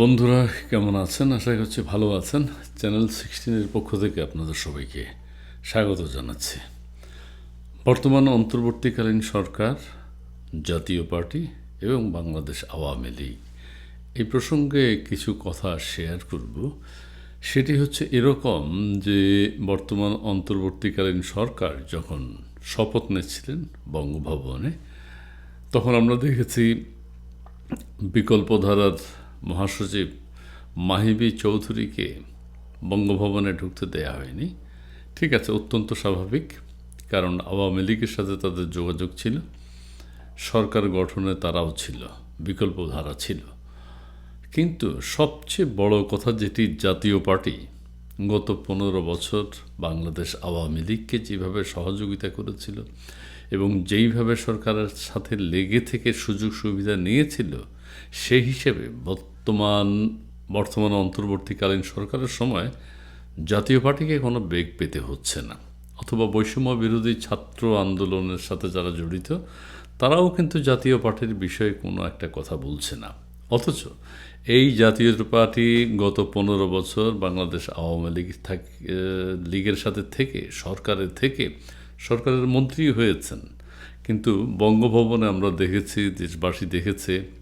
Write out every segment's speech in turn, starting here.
বন্ধুরা, কেমন আছেন? আশা করছি ভালো আছেন। চ্যানেল সিক্সটিনের পক্ষ থেকে আপনাদের সবাইকে স্বাগত জানাচ্ছি। বর্তমান অন্তর্বর্তীকালীন সরকার, জাতীয় পার্টি এবং বাংলাদেশ আওয়ামী লীগ, এই প্রসঙ্গে কিছু কথা শেয়ার করব। সেটি হচ্ছে এরকম যে, বর্তমান অন্তর্বর্তীকালীন সরকার যখন শপথ নিচ্ছিলেন বঙ্গভবনে, তখন আমরা দেখেছি বিকল্পধারার মহাসচিব মাহিবি চৌধুরীকে বঙ্গভবনে ঢুকতে দেয়া হয়নি। ঠিক আছে, অত্যন্ত স্বাভাবিক, কারণ আওয়ামী লীগের সাথে তাদের যোগাযোগ ছিল, সরকার গঠনে তারাও ছিল বিকল্প ধারা ছিল। কিন্তু সবচেয়ে বড় কথা যেটি, জাতীয় পার্টি গত পনেরো বছর বাংলাদেশ আওয়ামী লীগকে যেভাবে সহযোগিতা করেছিল এবং যেইভাবে সরকারের সাথে লেগে থেকে সুযোগ সুবিধা নিয়েছিল, সেই হিসেবে বর্তমান বর্তমান অন্তর্বর্তীকালীন সরকারের সময় জাতীয় পার্টিকে কোনো বেগ পেতে হচ্ছে না। অথবা বৈষম্য বিরোধী ছাত্র আন্দোলনের সাথে যারা জড়িত, তারাও কিন্তু জাতীয় পার্টির বিষয়ে কোনো একটা কথা বলছে না। অথচ এই জাতীয় পার্টি গত পনেরো বছর বাংলাদেশ আওয়ামী লীগ থাক লীগের সাথে থেকে, সরকারের থেকে সরকারের মন্ত্রী হয়েছেন। কিন্তু বঙ্গভবনে আমরা দেখেছি, দেশবাসী দেখেছে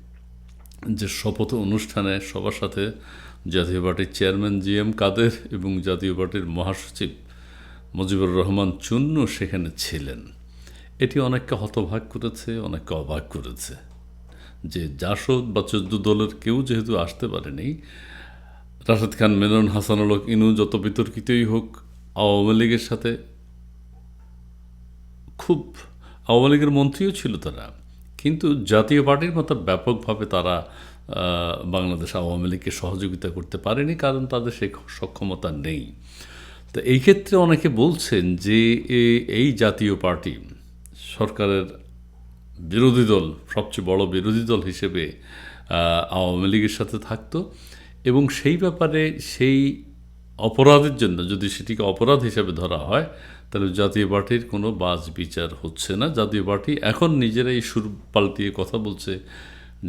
যে শপথ অনুষ্ঠানে সবার সাথে জাতীয় পার্টির চেয়ারম্যান জি এম কাদের এবং জাতীয় পার্টির মহাসচিব মুজিবুর রহমান চুন্নু সেখানে ছিলেন। এটি অনেককে হতভাগ করেছে, অনেককে অবাক করেছে যে জাসদ বা চোদ্দ দলের কেউ যেহেতু আসতে পারেনি, রাশেদ খান, মেনন হাসানুলক ইনু যত বিতর্কিতই হোক, আওয়ামী লীগের সাথে খুব, আওয়ামী লীগের মন্ত্রীও ছিল তারা। কিন্তু জাতীয় পার্টির মতো ব্যাপকভাবে তারা বাংলাদেশ আওয়ামী লীগকে সহযোগিতা করতে পারেনি কারণ তাদের সেই সক্ষমতা নেই। তো এই ক্ষেত্রে অনেকে বলছেন যে এই জাতীয় পার্টি সরকারের বিরোধী দল, সবচেয়ে বড় বিরোধী দল হিসেবে আওয়ামী লীগের সাথে থাকতো এবং সেই ব্যাপারে সেই অপরাধের জন্য, যদি সেটিকে অপরাধ হিসেবে ধরা হয়, তাহলে জাতীয় পার্টির কোনো বাজ বিচার হচ্ছে না। জাতীয় পার্টি এখন নিজেরাই সুর পাল্টিয়ে কথা বলছে।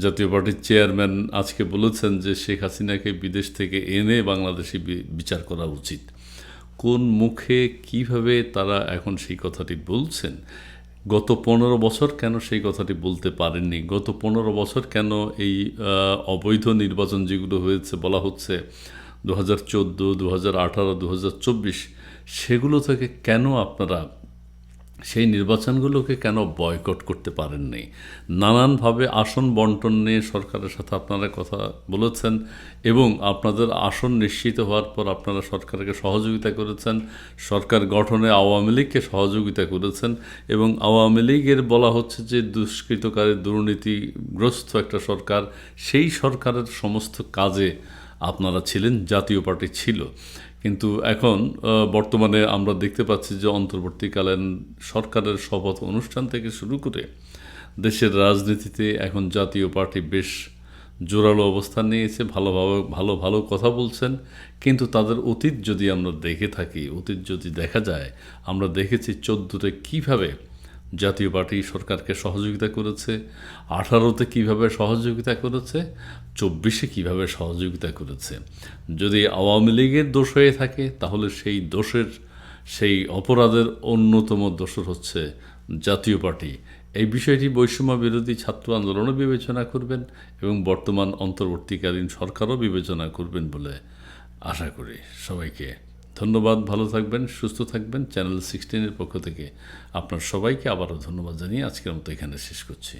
জাতীয় পার্টির চেয়ারম্যান আজকে বলেছেন যে শেখ হাসিনাকে বিদেশ থেকে এনে বাংলাদেশি বিচার করা উচিত। কোন মুখে কীভাবে তারা এখন সেই কথাটি বলছেন? গত পনেরো বছর কেন সেই কথাটি বলতে পারেননি? গত পনেরো বছর কেন এই অবৈধ নির্বাচন যেগুলো হয়েছে বলা হচ্ছে দু হাজার চোদ্দ দু হাজার আঠারো দু হাজার চব্বিশ, সেগুলো থেকে কেন আপনারা সেই নির্বাচনগুলোকে কেন বয়কট করতে পারেননি? নানানভাবে আসন বন্টন নিয়ে সরকারের সাথে আপনারা কথা বলেছেন এবং আপনাদের আসন নিশ্চিত হওয়ার পর আপনারা সরকারকে সহযোগিতা করেছেন, সরকার গঠনে আওয়ামী লীগকে সহযোগিতা করেছেন এবং আওয়ামী লীগের বলা হচ্ছে যে দুষ্কৃতকারী দুর্নীতিগ্রস্ত একটা সরকার, সেই সরকারের সমস্ত কাজে আপনারা ছিলেন, জাতীয় পার্টি ছিল। কিন্তু এখন বর্তমানে আমরা দেখতে পাচ্ছি যে অন্তর্বর্তীকালীন সরকারের শপথ অনুষ্ঠান থেকে শুরু করে দেশের রাজনীতিতে এখন জাতীয় পার্টি বেশ জোরালো অবস্থান নিয়েছে, ভালোভাবে, ভালো ভালো কথা বলছেন। কিন্তু তাদের অতীত যদি আমরা দেখে থাকি, অতীত যদি দেখা যায়, আমরা দেখেছি চোদ্দোতে কীভাবে জাতীয় পার্টি সরকারকে সহযোগিতা করেছে, আঠারোতে কীভাবে সহযোগিতা করেছে, চব্বিশে কীভাবে সহযোগিতা করেছে। যদি আওয়ামী লীগের দোষ হয়ে থাকে, তাহলে সেই দোষের, সেই অপরাধের অন্যতম দোষর হচ্ছে জাতীয় পার্টি। এই বিষয়টি বৈষম্য বিরোধী ছাত্র আন্দোলনও বিবেচনা করবেন এবং বর্তমান অন্তর্বর্তীকালীন সরকারও বিবেচনা করবেন বলে আশা করি। সবাইকে ধন্যবাদ, ভালো থাকবেন, সুস্থ থাকবেন। চ্যানেল সিক্সটিনের পক্ষ থেকে আপনার সবাইকে আবারও ধন্যবাদ জানিয়ে আজকের মতো এখানে শেষ করছি।